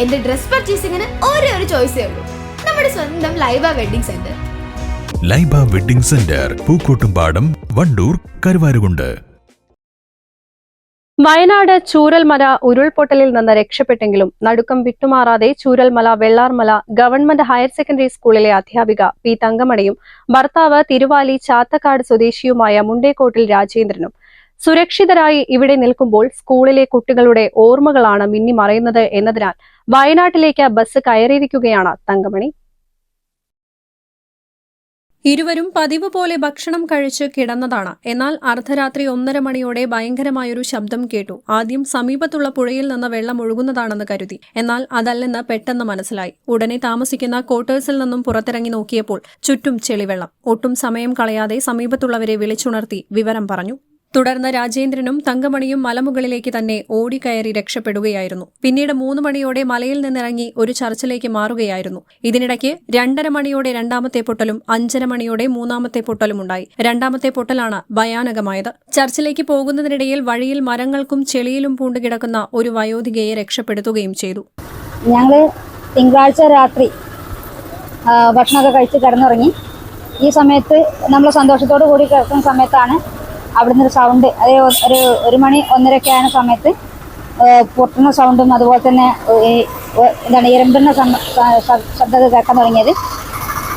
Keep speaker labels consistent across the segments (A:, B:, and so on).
A: എന്റെ ഡ്രസ് പർച്ചേസിംഗിന് ഒരേ ഒരു ചോയ്സേ ഉള്ളൂ. നമ്മുടെ സ്വന്തം Laiba wedding centre.
B: Laiba wedding centre Pookkottumpadam Wandoor Karuvarakundu.
C: Wayanad Chooralmala ഉരുൾപൊട്ടലിൽ നിന്ന് രക്ഷപ്പെട്ടെങ്കിലും നടുക്കം വിട്ടുമാറാതെ Chooralmala Vellarmala government higher secondary സ്കൂളിലെ അധ്യാപിക പി തങ്കമണിയും ഭർത്താവ് തിരുവാലി ചാത്തക്കാട് സ്വദേശിയുമായ മുണ്ടേക്കോട്ടിൽ രാജേന്ദ്രനും സുരക്ഷിതരായി ഇവിടെ നിൽക്കുമ്പോൾ സ്കൂളിലെ കുട്ടികളുടെ ഓർമ്മകളാണ് മിന്നിമറയുന്നത് എന്നതിനാൽ വയനാട്ടിലേക്ക് ബസ് കയറിയിരിക്കുകയാണ് തങ്കമണി. ഇരുവരും പതിവ് പോലെ ഭക്ഷണം കഴിച്ച് കിടന്നതാണ്. എന്നാൽ അർദ്ധരാത്രി ഒന്നര മണിയോടെ ഭയങ്കരമായൊരു ശബ്ദം കേട്ടു. ആദ്യം സമീപത്തുള്ള പുഴയിൽ നിന്ന് വെള്ളം ഒഴുകുന്നതാണെന്ന് കരുതി. എന്നാൽ അതല്ലെന്ന് പെട്ടെന്ന് മനസ്സിലായി. ഉടനെ താമസിക്കുന്ന ക്വാർട്ടേഴ്സിൽ നിന്നും പുറത്തിറങ്ങി നോക്കിയപ്പോൾ ചുറ്റും ചെളിവെള്ളം. ഒട്ടും സമയം കളയാതെ സമീപത്തുള്ളവരെ വിളിച്ചുണർത്തി വിവരം പറഞ്ഞു. തുടർന്ന് രാജേന്ദ്രനും തങ്കമണിയും മലമുകളിലേക്ക് തന്നെ ഓടിക്കയറി രക്ഷപ്പെടുകയായിരുന്നു. പിന്നീട് മൂന്ന് മണിയോടെ മലയിൽ നിന്നിറങ്ങി ഒരു ചർച്ചിലേക്ക് മാറുകയായിരുന്നു. ഇതിനിടയ്ക്ക് രണ്ടര മണിയോടെ രണ്ടാമത്തെ പൊട്ടലും അഞ്ചര മണിയോടെ മൂന്നാമത്തെ പൊട്ടലും ഉണ്ടായി. രണ്ടാമത്തെ പൊട്ടലാണ് ഭയാനകമായത്. ചർച്ചിലേക്ക് പോകുന്നതിനിടയിൽ വഴിയിൽ മരങ്ങൾക്കും ചെളിയിലും പൂണ്ടുകിടക്കുന്ന ഒരു വയോധികയെ രക്ഷപ്പെടുത്തുകയും ചെയ്തു.
D: ഞങ്ങൾ തിങ്കളാഴ്ച രാത്രി ഭക്ഷണമൊക്കെ കഴിച്ച് കിടന്നുറങ്ങി. ഈ സമയത്ത് നമ്മൾ സന്തോഷത്തോടു കൂടി കിടക്കുന്ന സമയത്താണ് അവിടുന്ന് ഒരു സൗണ്ട് അതേ ഒരു ഒരു മണി ഒന്നരയൊക്കെ ആയ സമയത്ത് പൊട്ടുന്ന സൗണ്ടും അതുപോലെ തന്നെ എന്താണ് ഇരമ്പുന്ന ശബ്ദമൊക്കെ കേൾക്കാൻ തുടങ്ങിയത്.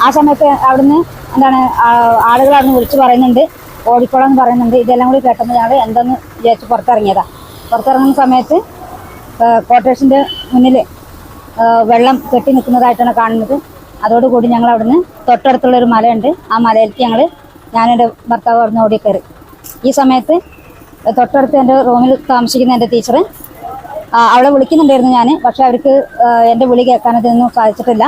D: ആ സമയത്ത് അവിടുന്ന് എന്താണ് ആളുകൾ അവിടുന്ന് വിളിച്ച് പറയുന്നുണ്ട് ഓടിക്കോളം എന്ന് പറയുന്നുണ്ട്. ഇതെല്ലാം കൂടി കേട്ടപ്പോൾ ഞങ്ങൾ എന്തെന്ന് വിചാരിച്ച് പുറത്തിറങ്ങിയതാണ് പുറത്തിറങ്ങുന്ന സമയത്ത് ക്വാർട്ടേഴ്സിന്റെ മുന്നിൽ വെള്ളം കെട്ടി നിൽക്കുന്നതായിട്ടാണ് കാണുന്നത്. അതോടുകൂടി ഞങ്ങൾ അവിടുന്ന് തൊട്ടടുത്തുള്ള ഒരു മലയുണ്ട്. ആ മലയിലേക്ക് ഞങ്ങൾ ഞാനെന്റെ ഭർത്താവ് അവിടുന്ന് ഓടി ഈ സമയത്ത് തൊട്ടടുത്ത് എന്റെ റൂമിൽ താമസിക്കുന്ന എന്റെ ടീച്ചർ അവളെ വിളിക്കുന്നുണ്ടായിരുന്നു ഞാൻ പക്ഷെ അവർക്ക് എന്റെ വിളി കേൾക്കാനതൊന്നും സാധിച്ചിട്ടില്ല.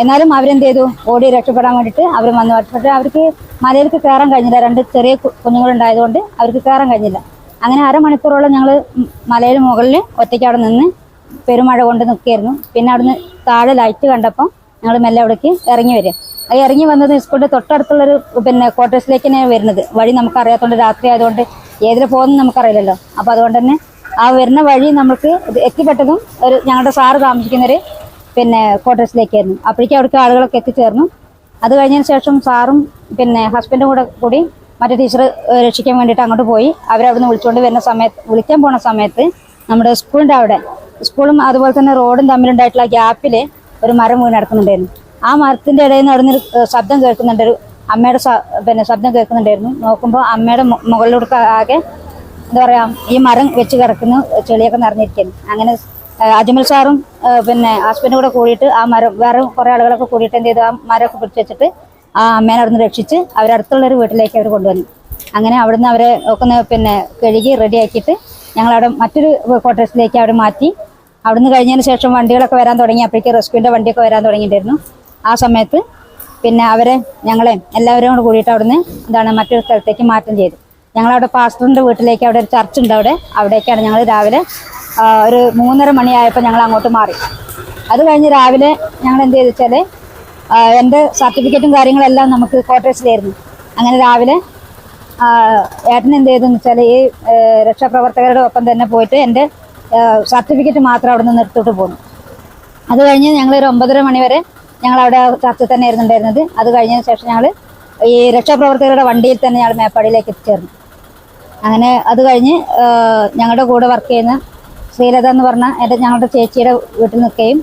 D: എന്നാലും അവരെന്ത് ചെയ്തു? ഓടി രക്ഷപ്പെടാൻ വേണ്ടിയിട്ട് അവർ വന്നു. പക്ഷേ അവർക്ക് മലയിലേക്ക് കയറാൻ കഴിഞ്ഞില്ല. രണ്ട് ചെറിയ കുഞ്ഞുങ്ങളുണ്ടായതുകൊണ്ട് അവർക്ക് കയറാൻ കഴിഞ്ഞില്ല. അങ്ങനെ അരമണിക്കൂറോളം ഞങ്ങൾ മലയിൽ മുകളിൽ ഒറ്റയ്ക്ക് അവിടെ നിന്ന് പെരുമഴ കൊണ്ട് നിൽക്കുകയായിരുന്നു. പിന്നെ അവിടുന്ന് താഴെ ലൈറ്റ് കണ്ടപ്പോൾ ഞങ്ങൾ മെല്ലെ അവിടേക്ക് ഇറങ്ങി വരും അത് ഇറങ്ങി വന്നത് സ്കൂളിന്റെ തൊട്ടടുത്തുള്ളൊരു പിന്നെ ക്വാർട്ടേഴ്സിലേക്ക് തന്നെയാണ് വരുന്നത്. വഴി നമുക്കറിയാത്തതുകൊണ്ട് രാത്രി ആയതുകൊണ്ട് ഏതിൽ പോകുന്നു നമുക്കറിയില്ലല്ലോ. അപ്പോൾ അതുകൊണ്ട് തന്നെ ആ വരുന്ന വഴി നമുക്ക് എത്തിപ്പെട്ടതും ഒരു ഞങ്ങളുടെ സാറ് താമസിക്കുന്നൊരു പിന്നെ ക്വാർട്ടേഴ്സിലേക്കായിരുന്നു അപ്പോഴേക്കും അവിടേക്ക് ആളുകളൊക്കെ എത്തിച്ചേർന്നു. അത് കഴിഞ്ഞതിന് ശേഷം സാറും പിന്നെ ഹസ്ബൻഡും കൂടെ കൂടി മറ്റേ ടീച്ചർ രക്ഷിക്കാൻ വേണ്ടിയിട്ട് അങ്ങോട്ട് പോയി. അവരവിടുന്ന് വിളിച്ചുകൊണ്ട് വരുന്ന സമയത്ത് വിളിക്കാൻ പോണ സമയത്ത് നമ്മുടെ സ്കൂളിന്റെ അവിടെ സ്കൂളും അതുപോലെ തന്നെ റോഡും തമ്മിലുണ്ടായിട്ടുള്ള ഗ്യാപ്പിൽ ഒരു മരം വീണ് കിടക്കുന്നുണ്ടായിരുന്നു. ആ മരത്തിന്റെ ഇടയിൽ നിന്ന് ഒരു ശബ്ദം കേൾക്കുന്നുണ്ട്. ഒരു അമ്മയുടെ പിന്നെ ശബ്ദം കേൾക്കുന്നുണ്ടായിരുന്നു. നോക്കുമ്പോൾ അമ്മയുടെ മുകളിലൂടെ ആകെ എന്താ പറയാ ഈ മരം വെച്ച് കിടക്കുന്നു ചെളിയൊക്കെ നിറഞ്ഞിരിക്കുന്നു. അങ്ങനെ അജ്മൽ സാറും പിന്നെ ഹസ്ബൻഡും കൂടെ കൂടിയിട്ട് ആ മരം വേറെ കുറെ ആളുകളൊക്കെ കൂടിയിട്ട് എന്ത് ചെയ്തു? ആ മരമൊക്കെ പിടിച്ചു വെച്ചിട്ട് ആ അമ്മേനെ അവിടുന്ന് രക്ഷിച്ച് അവരടുത്തുള്ള ഒരു വീട്ടിലേക്ക് അവർ കൊണ്ടുവന്നു. അങ്ങനെ അവിടുന്ന് അവരെ ഒക്കെ പിന്നെ കഴുകി റെഡിയാക്കിയിട്ട് ഞങ്ങളവിടെ മറ്റൊരു ക്വാർട്ടേഴ്സിലേക്ക് അവിടെ മാറ്റി. അവിടുന്ന് കഴിഞ്ഞതിന് ശേഷം വണ്ടികളൊക്കെ വരാൻ തുടങ്ങി. അപ്പോഴേക്ക് റെസ്ക്യൂവിന്റെ വണ്ടിയൊക്കെ വരാൻ തുടങ്ങിയിട്ടുണ്ടായിരുന്നു. ആ സമയത്ത് പിന്നെ അവരെ ഞങ്ങളെ എല്ലാവരും കൂടെ കൂടിയിട്ട് അവിടുന്ന് എന്താണ് മറ്റൊരു സ്ഥലത്തേക്ക് മാറ്റം ചെയ്തു. ഞങ്ങളവിടെ പാസ്റ്ററിന്റെ വീട്ടിലേക്ക് അവിടെ ഒരു ചർച്ച് ഉണ്ട് അവിടെ. അവിടേക്കാണ് ഞങ്ങൾ രാവിലെ ഒരു മൂന്നര മണിയായപ്പോൾ ഞങ്ങൾ അങ്ങോട്ട് മാറി. അത് കഴിഞ്ഞ് രാവിലെ ഞങ്ങൾ എന്ത് ചെയ്തു വെച്ചാൽ എന്റെ സർട്ടിഫിക്കറ്റും കാര്യങ്ങളെല്ലാം നമുക്ക് ക്വാർട്ടേഴ്സിലായിരുന്നു അങ്ങനെ രാവിലെ ഏട്ടൻ എന്ത് ചെയ്തെന്ന് വെച്ചാൽ ഈ രക്ഷാപ്രവർത്തകരുടെ ഒപ്പം തന്നെ പോയിട്ട് എന്റെ സർട്ടിഫിക്കറ്റ് മാത്രം അവിടെ നിന്ന് എടുത്തിട്ട് പോന്നു. അത് കഴിഞ്ഞ് ഞങ്ങൾ ഒരു ഒമ്പതര മണി വരെ ഞങ്ങൾ അവിടെ ചർച്ച തന്നെ ഇരുന്നുണ്ടായിരുന്നത് അത് കഴിഞ്ഞതിന് ശേഷം ഞങ്ങൾ ഈ രക്ഷാപ്രവർത്തകരുടെ വണ്ടിയിൽ തന്നെ ഞങ്ങൾ മേപ്പാടിയിലേക്ക് എത്തിച്ചേർന്നു. അങ്ങനെ അത് കഴിഞ്ഞ് ഞങ്ങളുടെ കൂടെ വർക്ക് ചെയ്യുന്ന ശ്രീലത എന്ന് പറഞ്ഞ എന്റെ ഞങ്ങളുടെ ചേച്ചിയുടെ വീട്ടിൽ നിൽക്കുകയും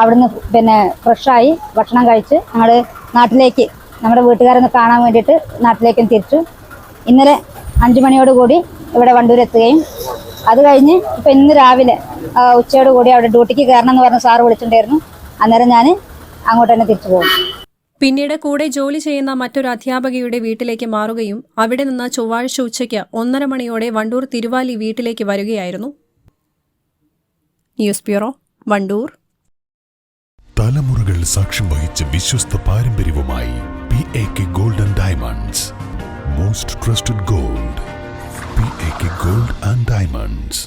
D: അവിടുന്ന് പിന്നെ ഫ്രഷായി ഭക്ഷണം കഴിച്ച് ഞങ്ങൾ നാട്ടിലേക്ക് നമ്മുടെ വീട്ടുകാരൊന്ന് കാണാൻ വേണ്ടിയിട്ട് നാട്ടിലേക്കും തിരിച്ചു. ഇന്നലെ അഞ്ച് മണിയോടുകൂടി ഇവിടെ വണ്ടൂരെത്തുകയും അത് കഴിഞ്ഞ് ഇപ്പം ഇന്ന് രാവിലെ ഉച്ചയോടുകൂടി അവിടെ ഡ്യൂട്ടിക്ക് കയറണം എന്ന് പറഞ്ഞ് സാറ് വിളിച്ചിട്ടുണ്ടായിരുന്നു. അന്നേരം ഞാൻ അങ്ങോട്ട് തന്നെ തിരിച്ചു പോകും.
C: പിന്നീട് കൂടെ ജോലി ചെയ്യുന്ന മറ്റൊരു അധ്യാപകയുടെ വീട്ടിലേക്ക് മാറുകയും അവിടെ നിന്ന് ചൊവ്വാഴ്ച ഉച്ചയ്ക്ക് ഒന്നര മണിയോടെ വണ്ടൂർ തിരുവാലി വീട്ടിലേക്ക് വരികയായിരുന്നു. News bureau Wandoor.
B: തലമുറകൾ സാക്ഷ്യം വഹിച്ച വിശ്വസ്ത പാരമ്പര്യവുമായി P A K gold and diamonds most trusted gold P A K gold and diamonds